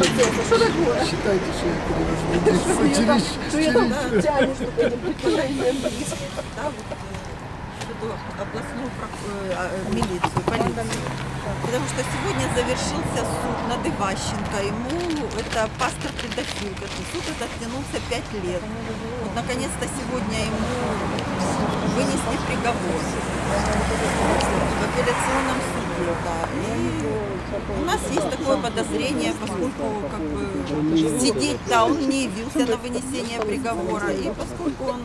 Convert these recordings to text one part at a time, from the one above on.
процесса. Что такое? Считайте, что я перевожу. Что я там тянешь этим вот, э, эту областную э, а, милицию, полицию. Потому что сегодня завершился суд над Иващенко. Ему это пастор. Этот суд этот тянулся пять лет. Вот наконец-то сегодня ему вынесли приговор в апелляционном суде. И у нас есть такое подозрение, поскольку как бы, сидеть-то он не явился на вынесение приговора. И поскольку он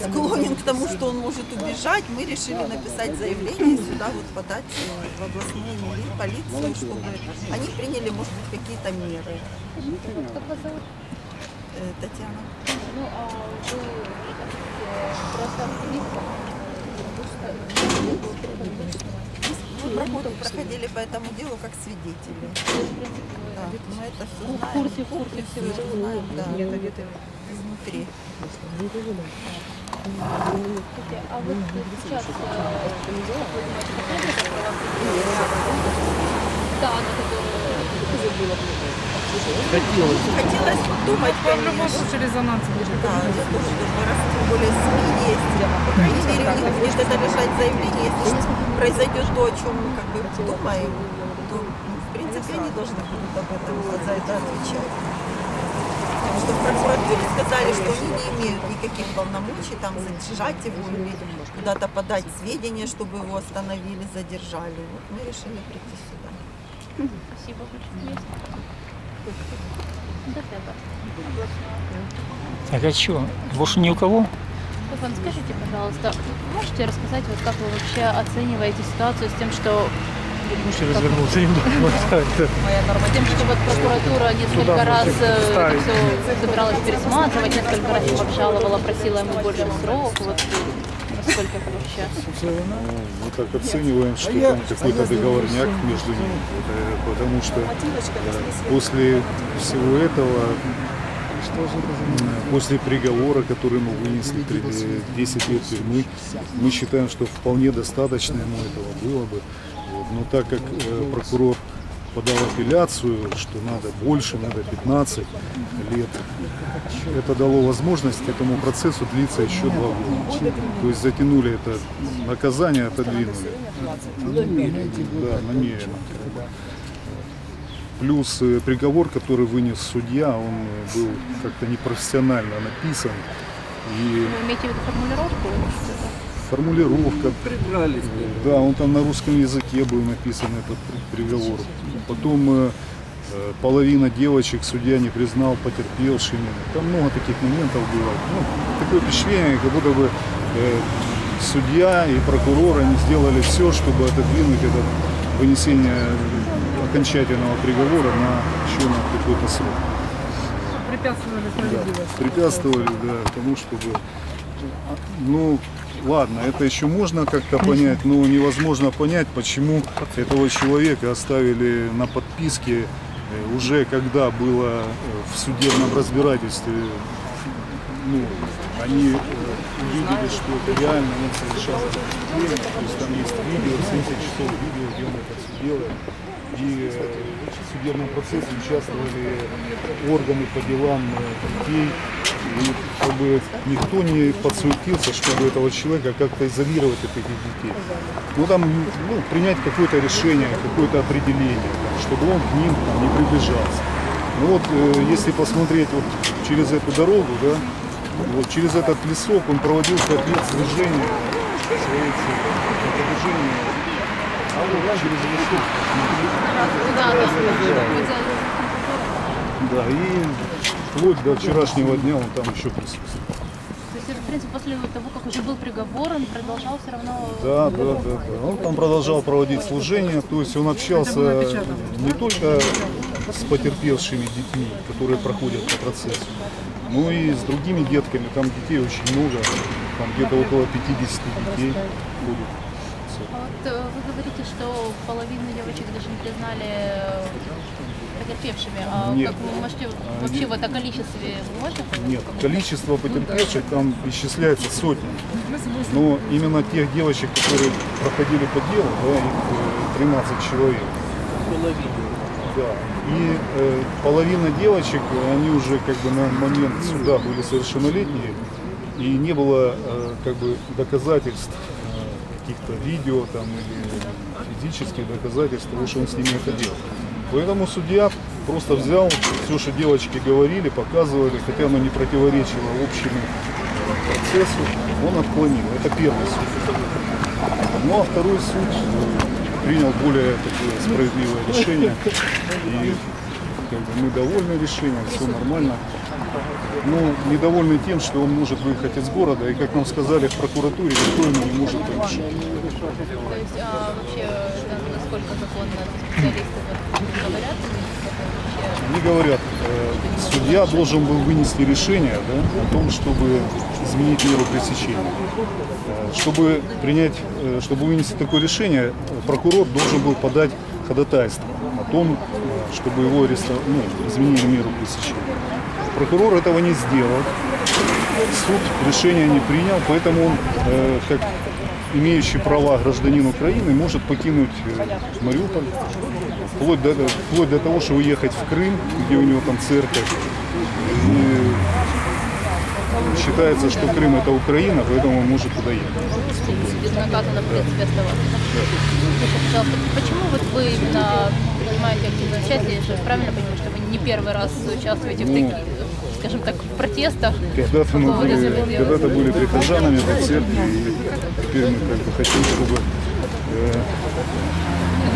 склонен к тому, что он может убежать, мы решили написать заявление сюда вот подать в областную полицию, чтобы они приняли, может быть, какие-то меры. Э, Татьяна. Ну, а вы просто? Мы проход- проходили по этому делу как свидетели. Да, мы это все Ну, в знаем. курсе, в курсе. Всё знаем, да, изнутри. Слушайте, а вот сейчас, э, как вы думаете, последняя, которая вам приходила? Да, она которая... Хотелось подумать, конечно. резонанс будет. Да, я тоже думаю, раз тем более СМИ есть, по крайней мере, у них будет это лежать заявление, если произойдет то, о чем мы как бы думаем, то, ну, в принципе, они должны будут об этом за это отвечать. Потому что в прокуратуре сказали, что они не имеют никаких полномочий там задержать его или куда-то подать сведения, чтобы его остановили, задержали. Вот мы решили прийти сюда. Спасибо большое. До связи. Так а что, больше ни у кого? Стефан, скажите, пожалуйста, можете рассказать, вот как вы вообще оцениваете ситуацию с тем, что Можете развернуться немного? тем, что вот прокуратура несколько раз э, это все собиралась пересматривать, несколько раз его обжаловала, просила ему больше срок, вот насколько это вообще. Мы так оцениваем, что там какой-то договорняк между ними, потому что э, после всего этого, э, после приговора, который мы вынесли, при- э, 10 лет тюрьмы, мы считаем, что вполне достаточно ему этого было бы. Но так как прокурор подал апелляцию, что надо больше, надо 15 лет, это дало возможность этому процессу длиться еще два года. То есть затянули это наказание, отодвинули. Да, намеренно. Плюс э, приговор, который вынес судья, он был как-то непрофессионально написан. И Вы имеете в виду формулировку? Формулировка. Да, он там на русском языке был написан этот при- приговор. Потом э, э, половина девочек судья не признал потерпевшими. Там много таких моментов было. Ну, такое впечатление, как будто бы э, судья и прокурор они сделали все, чтобы отодвинуть это вынесение окончательного приговора на еще на какой-то срок. Препятствовали Да, препятствовали да, тому, чтобы... Ну, ладно, это еще можно как-то понять, но невозможно понять, почему этого человека оставили на подписке э, уже когда было э, в судебном разбирательстве. Ну, они э, увидели, что это реально он совершал преступление, то есть там есть видео, 70 часов видео, где он это все делает. И э, в судебном процессе участвовали органы по делам э, детей. И чтобы никто не подсуетился, чтобы этого человека как-то изолировать от этих детей. Ну там ну, принять какое-то решение, какое-то определение, чтобы он к ним там, не приближался. Ну вот э, если посмотреть вот через эту дорогу, да, вот через этот лесок он проводил пять лет служения своей цели. Протяжении а вот через лесок Да, и вплоть до вчерашнего дня он там еще присутствует. То есть, в принципе, после того, как уже был приговор, он продолжал все равно... Да, да, да, да. Он там продолжал проводить служение, то есть он общался не только с потерпевшими детьми, которые проходят по процессу, но и с другими детками. Там детей очень много, там где-то около 50 детей будет. Вот э, говорите, что половину девочек даже не признали э, потерпевшими. А Нет. как вы можете вообще в это количестве вы можете понять? Нет, количество потерпевших там исчисляется сотни. Но именно тех девочек, которые проходили по делу, да, их э, 13 человек. Да. И э, половина девочек, они уже как бы на момент суда были совершеннолетние, и не было э, как бы доказательств э, каких-то видео там или физических доказательств того, что он с ними это делал. Поэтому судья просто взял все, что девочки говорили, показывали, хотя оно не противоречило общему процессу, он отклонил. Это первый суд. Ну а второй суд э, принял более такое справедливое решение. И как бы, мы довольны решением, все нормально. Ну, недовольны тем, что он может выехать из города, и, как нам сказали в прокуратуре, никто ему не может помешать. То есть, а вообще, на- насколько законно специалисты говорят? Они говорят, э, судья должен был вынести решение да, о том, чтобы изменить меру пресечения. Э, Чтобы принять, э, чтобы вынести такое решение, прокурор должен был подать ходатайство о том, чтобы его арестовали, ну, изменили меру пресечения. Прокурор этого не сделал. Суд решения не принял, поэтому он, э, как имеющий права гражданин Украины, может покинуть э, Мариуполь, вплоть до, вплоть до того, что уехать в Крым, где у него там церковь. И считается, что Крым это Украина, поэтому он может туда ехать. безнаказанно, в принципе, оставаться. Скажите, пожалуйста, почему вот вы именно принимаете активное участие? Я же правильно понимаю, что вы не первый раз участвуете в таких, скажем так, в протестах? Когда-то по мы были, когда-то были прихожанами этой церкви, и теперь мы как бы хотим, чтобы э,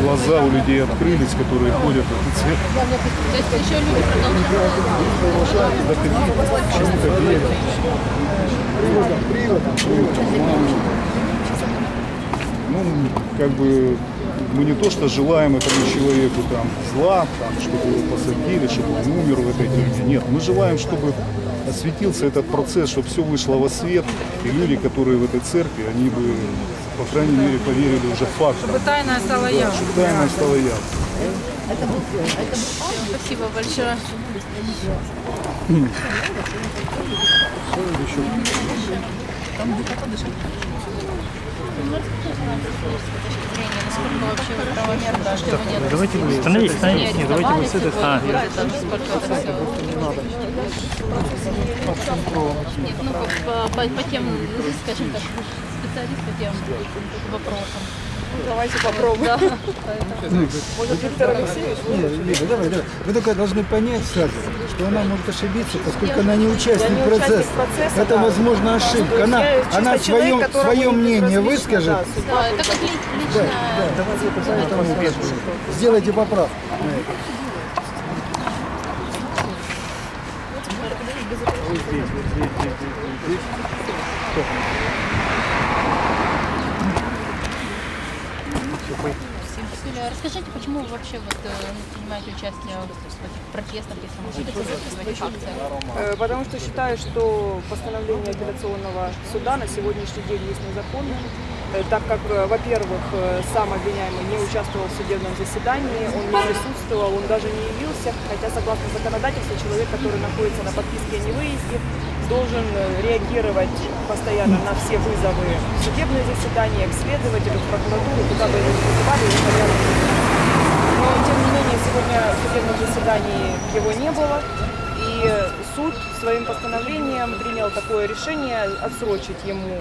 глаза у людей открылись, которые ходят в эту церковь. То есть еще люди продолжают верят. Ну, как бы мы не то, что желаем этому человеку там зла, там, чтобы его посадили, чтобы он умер в этой тюрьме. Нет, мы желаем, чтобы осветился этот процесс, чтобы все вышло во свет, и люди, которые в этой церкви, они бы, по крайней мере, поверили уже фактам. Чтобы тайна стала Да, явной. чтобы тайна стала ясной. Спасибо большое. Насколько вообще что вы не Давайте вы становитесь, становитесь. Нет, давайте вы с этой стороны. Нет, ну по, по, по тем, скажем так, специалист по тем вопросам. Давайте попробуем. Да. Может, Виктор Алексеевич? Нет, Лида, давай, давай. Вы только должны понять сразу, что она может ошибиться, поскольку она не участник не участник процесса. Это, да. возможно, ошибка. Она, она человек, свое, которому свое не мнение выскажет. да, это как Да, личное. да, давайте поэтому сделайте поправку. на это. Юлия, расскажите, почему вы вообще вот, э, принимаете участие в протестах, если сказать, в этих акциях? Потому что считаю, что постановление апелляционного суда на сегодняшний день есть незаконным, э, так как, э, во-первых, э, сам обвиняемый не участвовал в судебном заседании, он не присутствовал, он даже не явился, хотя согласно законодательству человек, который находится на подписке о невыезде, должен реагировать постоянно на все вызовы судебные заседания, к следователю, в прокуратуру, куда бы его вызывали. Но, тем не менее, сегодня в судебном заседании его не было. И суд своим постановлением принял такое решение отсрочить ему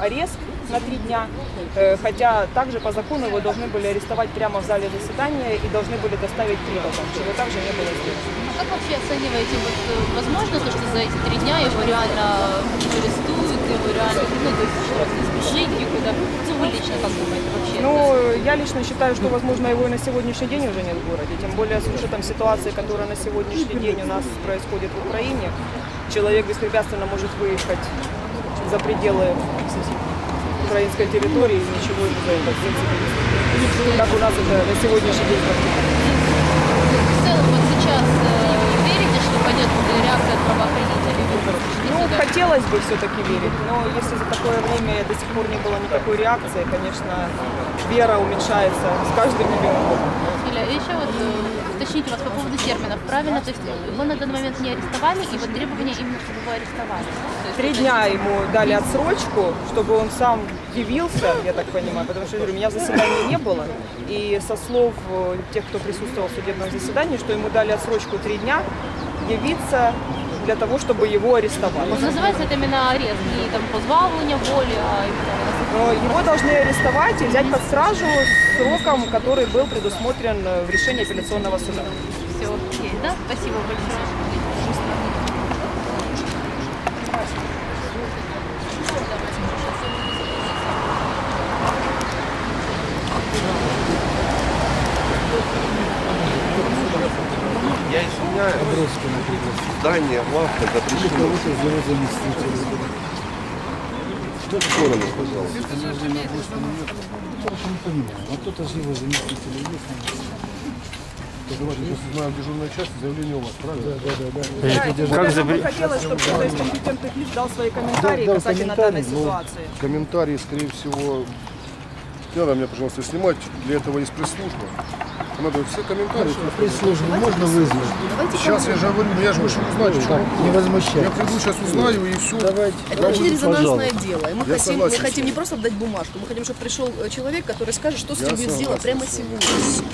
арест на три дня, Э, хотя также по закону его должны были арестовать прямо в зале заседания и должны были доставить приводом, чего также не было сделано. А как вообще оцениваете, вот, э, возможно то, что за эти три дня его реально арестуют, его реально, ну, то есть спешить никуда? Ну, вы лично как думаете вообще? Ну, я лично считаю, что, возможно, его и на сегодняшний день уже нет в городе. Тем более с учетом ситуации, которая на сегодняшний день у нас происходит в Украине. Человек беспрепятственно может выехать за пределы украинской территории, ничего ему за это, в принципе, не. Как у нас это на сегодняшний день практикуется. в целом вот сейчас э, верите, что пойдет реакция правоохранителей? Ну, хотелось бы все-таки верить, но если за такое время до сих пор не было никакой реакции, конечно, вера уменьшается с каждым днем. Еще вот э, уточните вас по поводу терминов. Правильно, то есть его на данный момент не арестовали, и вот требование именно, чтобы его арестовали. Три дня ему дали отсрочку, чтобы он сам явился, я так понимаю, потому что, я говорю, меня в заседании не было. И со слов э, тех, кто присутствовал в судебном заседании, что ему дали отсрочку три дня явиться для того, чтобы его арестовали. Называется это именно арест, не там позбавление воли, а именно Но его должны арестовать и взять под стражу сроком, который был предусмотрен э, в решении апелляционного суда. все есть, да? Спасибо большое. Я извиняюсь, здание лавка запрещено. Кого-то из его заместителей. Что скоро мне, пожалуйста? Я не понимаю. Вот кто-то заместителей есть. Давайте просто знаем дежурную часть, заявление у вас, правильно? Да, да, да. Да, и как поэтому забри- бы хотелось, чтобы кто-то из компетентных лиц дал свои комментарии Да, да, касательно данной комментарии, но- ситуации. Комментарии, скорее всего, не надо меня, пожалуйста, снимать. Для этого есть пресс-служба. Надо все комментарии. Пресс-службу можно вызвать? Сейчас я же говорю, ну я же вышел узнать, что. Не Я возмущайтесь. приду, сейчас узнаю и все. Давайте. Это очень резонансное дело. И мы, Я хотим, мы хотим не просто дать бумажку, мы хотим, чтобы пришел э, человек, который скажет, что с Я этим будет сделать прямо сегодня.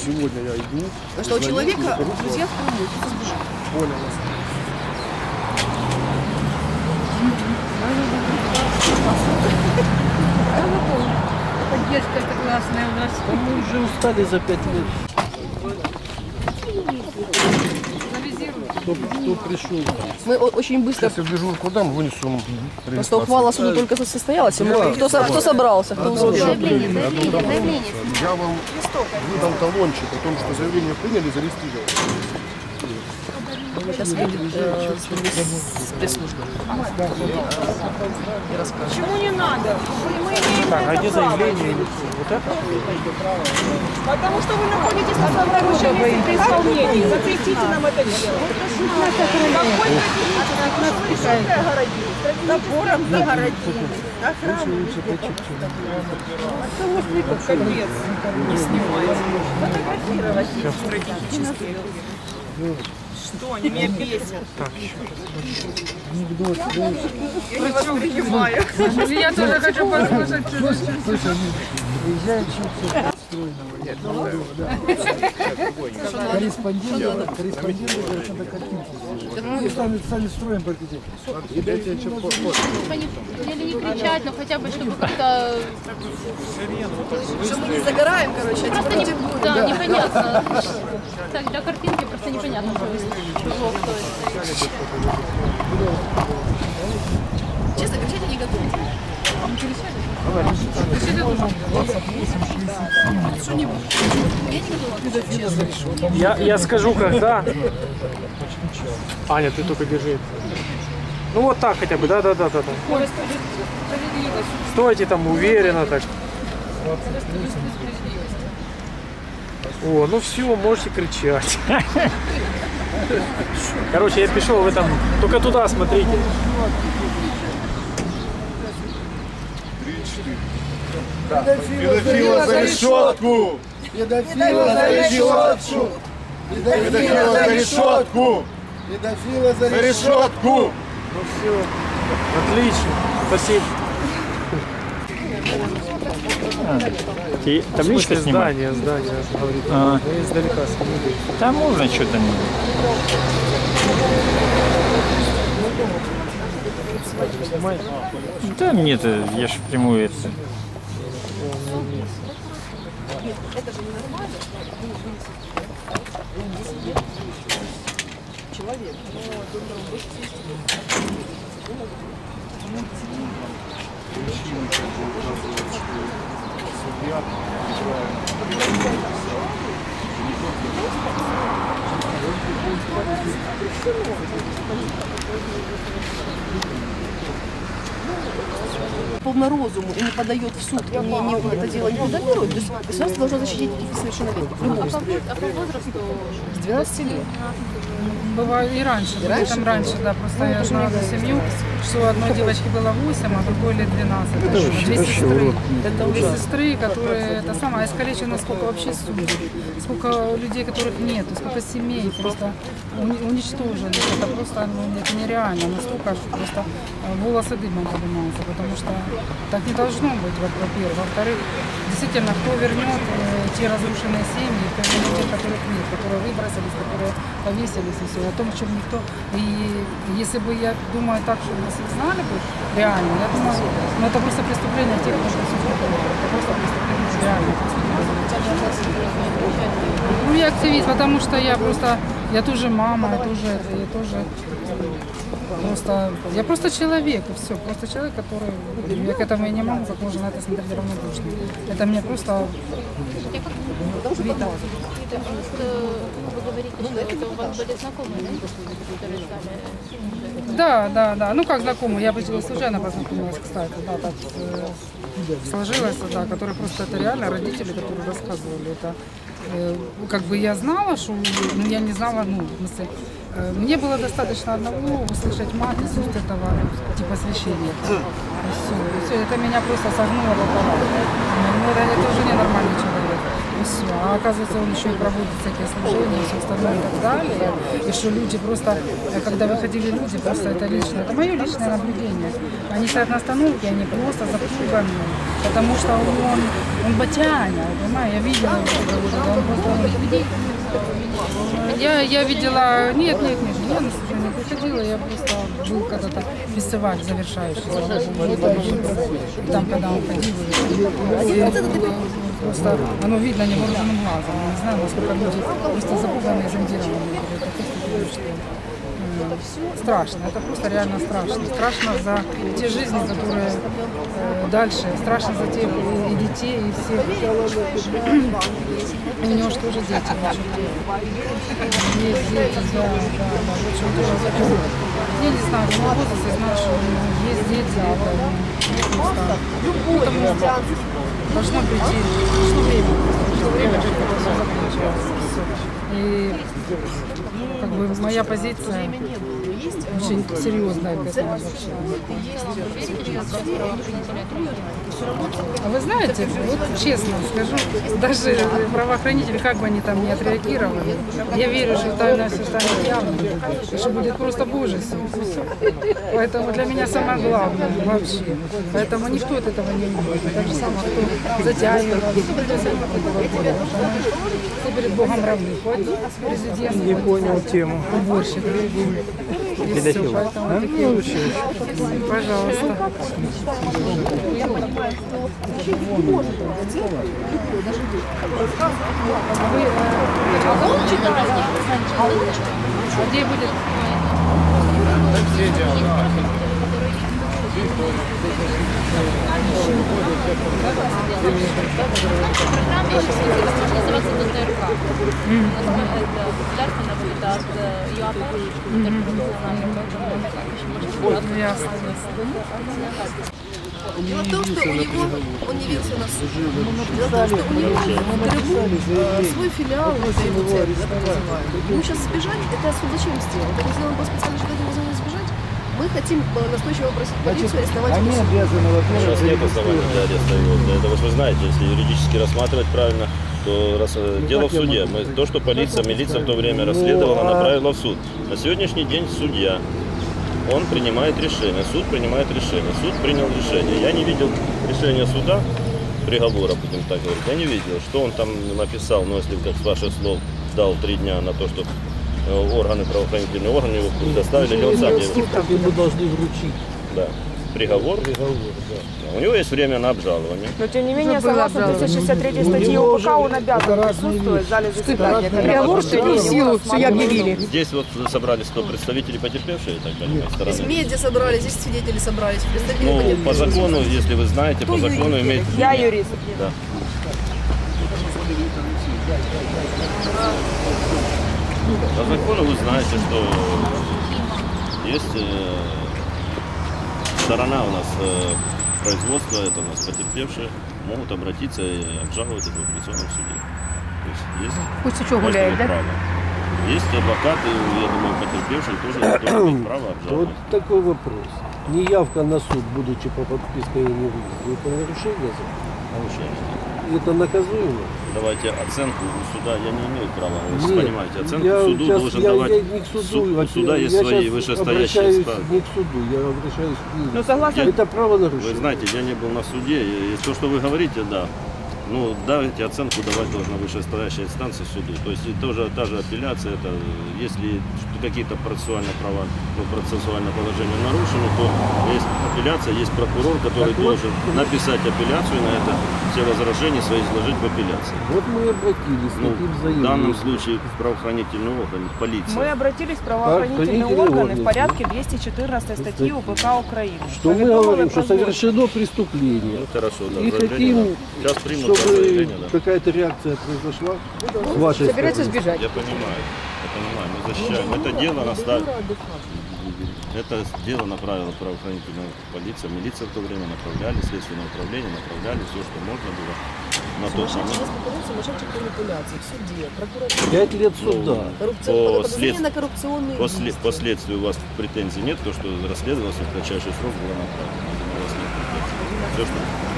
Сегодня я иду. Потому что у человека друзья в Крыму, кто сбежит. Понял вас. Поддержка это классная у нас. Мы уже устали за пять лет. Кто, кто пришел? Мы очень быстро, Сейчас я в дежурку дам, вынесу просто ухвала суду только что состоялась. и мы- кто, со- кто собрался, кто успел. Заявление, заявление, заявление. Я вам выдам талончик о том, что заявление приняли, зарегистрировали. Сейчас выйдет э, с пресс-службы. И расскажет. Почему не надо? Мы, имеем Так, а это где заявление? Вот это? Потому что вы находитесь на соображении при исполнении. Запретите нам это огородили? Забором загородили. Охрану. Капец. Не снимайте. Фотографировать стратегически. Что, они меня бесят. Анекдот. Я не воспринимаю. Я тоже хочу послушать чужой Приезжает чуть стройного. Корреспондент, корреспонденты говорят, надо картинки сделать. И сами, строим по архитектуре. Чтобы они- Или не кричать, но хотя бы, чтобы как-то Что мы не загораем, короче, а просто непонятно. Так, для картинки просто непонятно, что чего кто это. Честно, кричать я не готова. Я, я скажу, когда. Аня, ты только держи. Ну вот так хотя бы, да, да, да, да, да. Стойте там уверенно так. О, ну все, можете кричать. Короче, я пришел в этом. Только туда смотрите. Педофила за решетку! Педофила за решетку! Педофила за решетку! Педофила за За решетку! Ну все. Отлично. Спасибо. Те... Табличка снимать? Здание, здание, говорит. А. Мы издалека смотрели. Там можно что-то не. Да нет, я же прямую это. Человек полно розуму и не подает в суд, и не, не это дело не ну, подавирует, ну, то государство должно защитить совершеннолетних в любом ну, а случае. А по возрасту? С 12 лет. Бывает и раньше, И раньше? там раньше, да, просто Ну, я знала семью, что у одной девочки было 8, а другой лет 12. Это две сестры. Это Две сестры, которые, это самое, искалечено сколько вообще судей, сколько людей, которых нет, сколько семей просто уни- уничтожены. Это просто, ну, это нереально, настолько, что просто э, волосы дымом поднимаются, потому что так не должно быть, во- во-первых. Во-вторых, действительно, кто вернет э, те разрушенные семьи, тех, которых нет, которые выбросились, которые повесились и все, о том, чем никто... И если бы я думаю так, что если бы знали бы реально, я думаю, ну это просто преступление тех, кто существует. Это просто преступление, реально. Ну, я активист, потому что я просто, я тоже мама, я тоже, я тоже просто, я просто человек, и все, просто человек, который, я к этому и не могу, как можно на это смотреть равнодушно. Это мне просто видно. вы говорите, что это у вас были знакомые, да. Да, да. Ну как знакомый, я бы случайно познакомилась, кстати, да, так э, сложилось, да, которые просто это реально родители, которые рассказывали это. Э, как бы я знала, что, ну я не знала, ну, в смысле, мне было достаточно одного услышать мат из уст этого типа священника. Все, все, это меня просто согнуло пополам. Ну, это, это уже ненормальный человек. И все. А оказывается, он еще и проводит всякие служения и все остальное и так далее. И что люди просто, э, когда выходили люди, просто это личное, это мое личное наблюдение. Они стоят на остановке, они просто запуганы, потому что он, он батяня, понимаешь, я видела он просто- я, я видела, нет, нет, нет, я на служение приходила, я просто был когда-то фестиваль завершающий, и там, когда он ходил, просто оно видно невооруженным глазом, не знаю, насколько люди просто запуганы и зомбированы. Что, Страшно, это просто реально страшно. Страшно за те жизни, которые э, дальше, страшно за тех и, детей, и всех. У него же тоже дети. Есть дети, да, да, да. Я не знаю, его возрасте знаю, что есть дети. Это просто... Поэтому должно прийти, пришло время. Пришло время, чтобы это все закончилось. И как бы моя позиция очень серьезная к этому вообще. А вы знаете, вот честно скажу, даже правоохранители, как бы они там не отреагировали, я верю, что тайна все станет явным, что будет просто всё. Поэтому для меня самое главное вообще. Поэтому никто от этого не умрет. Так же самое, кто затягивает, кто перед Богом равны. Президент, Не понял тему. уборщик. Поэтому такие вот- Пожалуйста. Вы, э, а где будет? Еще можно называться ДТРК. Это государственная это от э, ЮАП, интернациональный как еще. Дело в том, что у него, он не явился на суд. Дело в том, что у него в э, свой филиал вот этой вот церкви, так называемый. Ему сейчас сбежать, это суд зачем сделал? Это сделано было специально, чтобы сбежать? Мы хотим э, настойчиво просить полицию арестовать Они его. обязаны, во-первых, Сейчас нет оснований для ареста его. Для этого, вы знаете, если юридически рассматривать правильно, то раз, э, дело в суде. Мы, то, что полиция, милиция в то время расследовала, направила в суд. На сегодняшний день судья, он принимает решение, суд принимает решение. Суд принял решение. Я не видел решения суда, приговора, будем так говорить, я не видел, что он там написал, но если как с ваших слов дал три дня на то, что э, органы, правоохранительные органы его предоставили, или он сам ему должны вручить. да. Приговор? Да. У него есть время на обжалование. Но тем не менее, согласно обжаловано. 363 статьи УПК, он обязан присутствовать в зале заседания. Приговор вступил в силу, все и объявили. Здесь вот собрались кто представители потерпевшие, так понимаю, Здесь стороны. медиа собрались, здесь свидетели собрались, представители Ну, по закону, если вы знаете, по закону имеет... Я юрист. Да. По закону вы знаете, что есть э, сторона у нас э, производство, это у нас потерпевшие, могут обратиться и обжаловать это в апелляционном суде. То есть есть Пусть еще гуляет, да? право. Есть адвокаты, я думаю, потерпевшие тоже тоже имеют право Вот обжаловать. такой вопрос. Неявка на суд, будучи по подписке не выезде, это нарушение закона? Нарушение. Это наказуемо? Давайте оценку у суда, я не имею права, вы же Нет, понимаете, оценку я суду сейчас- должен я- давать, я не к суду, суд- у суда есть Я свои вышестоящие справы. не к суду, я обращаюсь к ним. Ну, согласно- Это правонарушение. Вы знаете, я не был на суде, и то, что вы говорите, да. Ну, давайте оценку давать должна вышестоящая инстанция суду. То есть и тоже та же апелляция, это если какие-то процессуальные права, ну, процессуальное положение нарушено, то есть апелляция, есть прокурор, который Так вот, должен написать апелляцию на это, все возражения свои изложить в апелляции. Вот мы и обратились Ну, таким в заявлением. данном случае в правоохранительный орган, в полиция. Мы обратились в правоохранительные Правоохранительные органы в органы. порядке 214 статьи УПК Украины. Что мы говорим, что совершено преступление. Ну, хорошо, да, И хотим. Сейчас примут это чтобы какая-то реакция произошла с вашей Собирается стороны. сбежать. Я понимаю, я понимаю, мы защищаем. Это дело наставили. Это дело направила правоохранительная полиция, милиция в то время направляли, следственное управление направляли все, что можно было на в суде, прокуратуре. Пять лет суда. Коррупцион- По след- на коррупционные После, действия. последствий у вас претензий нет, то, что расследовалось в кратчайший срок было направлено. У вас нет претензий. Все, что...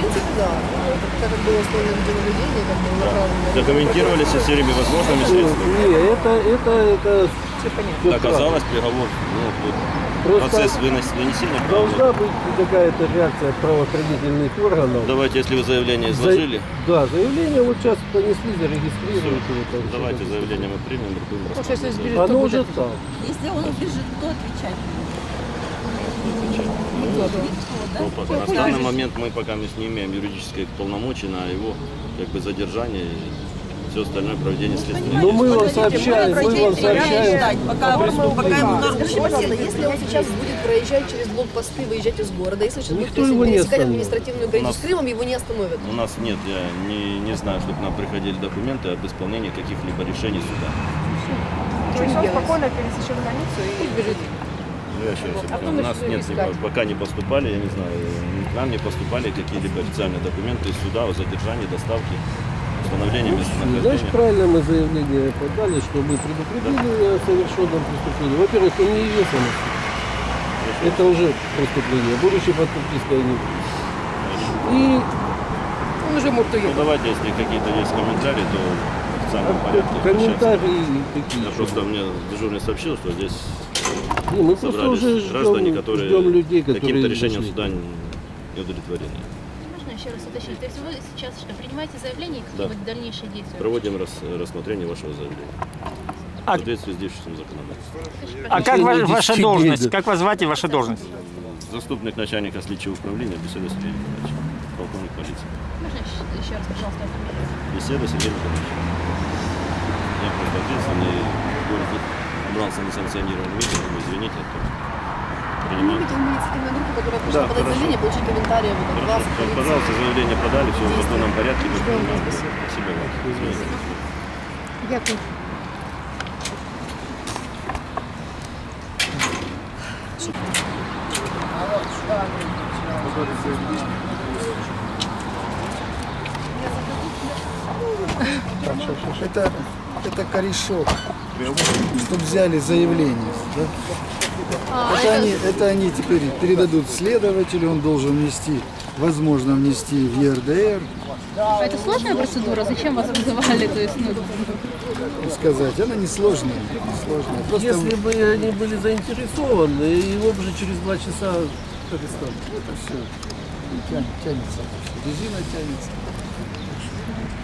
Ну, принципе, да. Это так как было условно введено наблюдение, как было направлено. Документировали со всеми возможными средствами. Не, это, это, это всё Оказалось, приговор, ну, вот, Просто процесс вынесения Должна быть какая-то реакция правоохранительных органов. Давайте, если вы заявление За- изложили, Да, заявление вот сейчас понесли, зарегистрировали. там. давайте заявление мы примем, будем сбежит, Оно уже там. Если он убежит, кто отвечать? Ну, пока- на данный момент мы пока не имеем юридической полномочий на его как бы задержание и все остальное проведение следственных Но мы вам сообщаем, мы вам сообщаем. пока, пока ему пожалуйста, если он сейчас будет проезжать через блокпосты, выезжать из города, если сейчас будет пересекать административную границу с Крымом, его не остановят. У нас нет, я не, не знаю, чтобы к нам приходили документы об исполнении каких-либо решений суда. То есть он спокойно пересечет границу и бежит. Ну, я еще раз А у нас нет, искать. пока не поступали, я не знаю, к нам не поступали какие-либо официальные документы из суда о задержании, доставке, установлении Значит, местонахождения. правильно мы заявление подали, что мы предупредили о совершенном преступлении. Во-первых, он не явился на. Это уже преступление, будучи под подпиской. И Он уже может Ну давайте, если какие-то есть комментарии, то в официальном порядке. обращаться. комментарии какие. Я просто мне дежурный сообщил, что здесь Не, мы просто собрались уже граждане, ждем, которые ждем людей, которые каким-то решением суда не удовлетворены. Можно еще раз уточнить? То есть вы сейчас что, принимаете заявление и Да. какие-то дальнейшие действия? Проводим рас- рассмотрение вашего заявления. В А- соответствии с действующим законодательством. А как ва- ваша 10 должность? да. Как вас звать и ваша должность? Заступник начальника следчего управления Беседа Сергей Николаевич, полковник полиции. Можно еще, еще раз, пожалуйста, фамилию? Беседа Сергей Николаевич. Я просто ответственный в городе убрался несанкционированным митингом, извините, это Мы принимаю. видим инициативную группу, которая Да, пришла подать хорошо. заявление, получить комментарии вот от вас. Хорошо, полиции. пожалуйста, заявление подали, все в законном порядке. принимаем. спасибо. Спасибо вам. Извините. Дякую. Это, это корешок, чтобы взяли заявление. да? А, Это они, это они теперь передадут следователю, он должен внести, возможно, внести в ЕРДР, А это сложная процедура? Зачем вас вызывали? То есть, ну, сказать. Она несложная, несложная. Просто Если бы они были заинтересованы, его бы уже через два часа перестали. это все тянет, тянется. Резина тянется.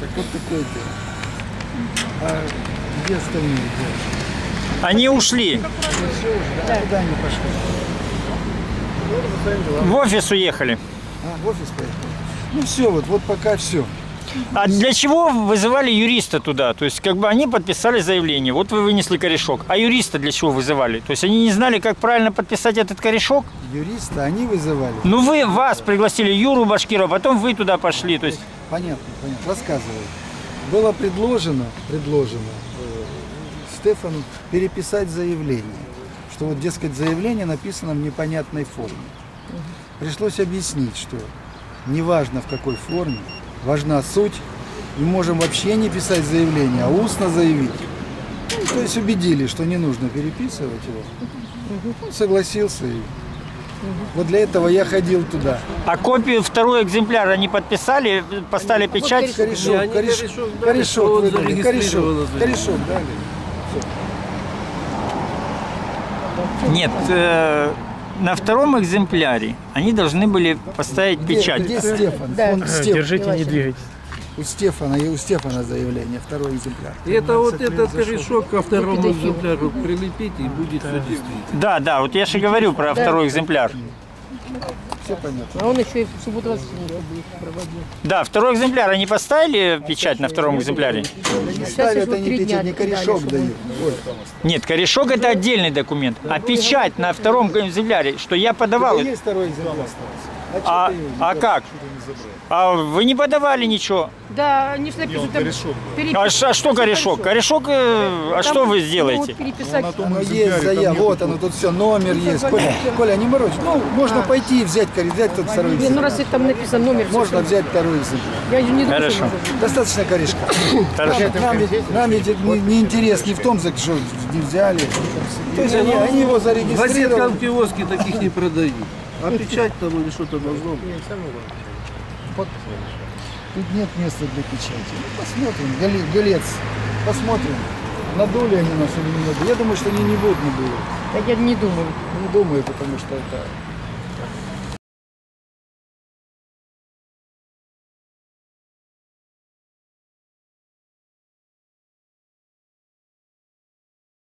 Так вот такое дело. А где остальные ребята? Они ушли. Да, куда они пошли? В офис уехали. А, в офис поехали. Ну все, вот, вот пока все. А для чего вызывали юриста туда? То есть, как бы они подписали заявление, вот вы вынесли корешок. А юриста для чего вызывали? То есть они не знали, как правильно подписать этот корешок? Юриста они вызывали. Ну вы, вас пригласили, Юру Башкирова, потом вы туда пошли. То есть, Понятно, понятно. Рассказываю. Было предложено, предложено э, Стефану переписать заявление, что вот, дескать, заявление написано в непонятной форме. Пришлось объяснить, что неважно в какой форме, важна суть, и можем вообще не писать заявление, а устно заявить. Ну, то есть убедили, что не нужно переписывать его. Он согласился. И вот для этого я ходил туда. А копию второй экземпляр они подписали, поставили печать? Корешок, корешок корешок он выдали, корешок, корешок дали. Нет, э, на втором экземпляре они должны были поставить Где, печать. где Стефан? Да. Стефан. Держите, не двигайтесь. У Стефана, и у Стефана заявление, второй экземпляр. И это вот этот корешок ко второму экземпляру прилепить и будет все действительно. Да, да, вот я же говорю про второй экземпляр. Все понятно. А он еще и в субботу проводить. Да, второй экземпляр они поставили печать на втором экземпляре? Не ставят вот они три дня печать, не корешок дают. Нет, корешок это отдельный документ, а печать на втором экземпляре, что я подавал. есть второй экземпляр? А, а как? А вы не подавали ничего? Да, они же напишут там перепись- А, ш- а что корешок? Корешок, э, а Там, что вы ну, сделаете? вот переписать. Оно есть, заяв, вот оно, тут все, номер есть. Коля, Коля, не морочь. Ну, можно пойти и взять, кореш- взять тот второй Не, ну экземпляр. раз там написан номер, Можно взять второй экземпляр. я не думаю, Хорошо. что. Достаточно корешка. Хорошо. Нам ведь, нам ведь не, не интерес не в том, за что не взяли. То есть они, они его В зарегистрировали. газеткам киоске таких не продают. А печать там или что-то должно быть. Тут нет места для печати. Ну, посмотрим, Гали- Галец, посмотрим. Надули они нас или не надули. Я думаю, что они не будут надули. Да я не думаю. Не думаю, потому что это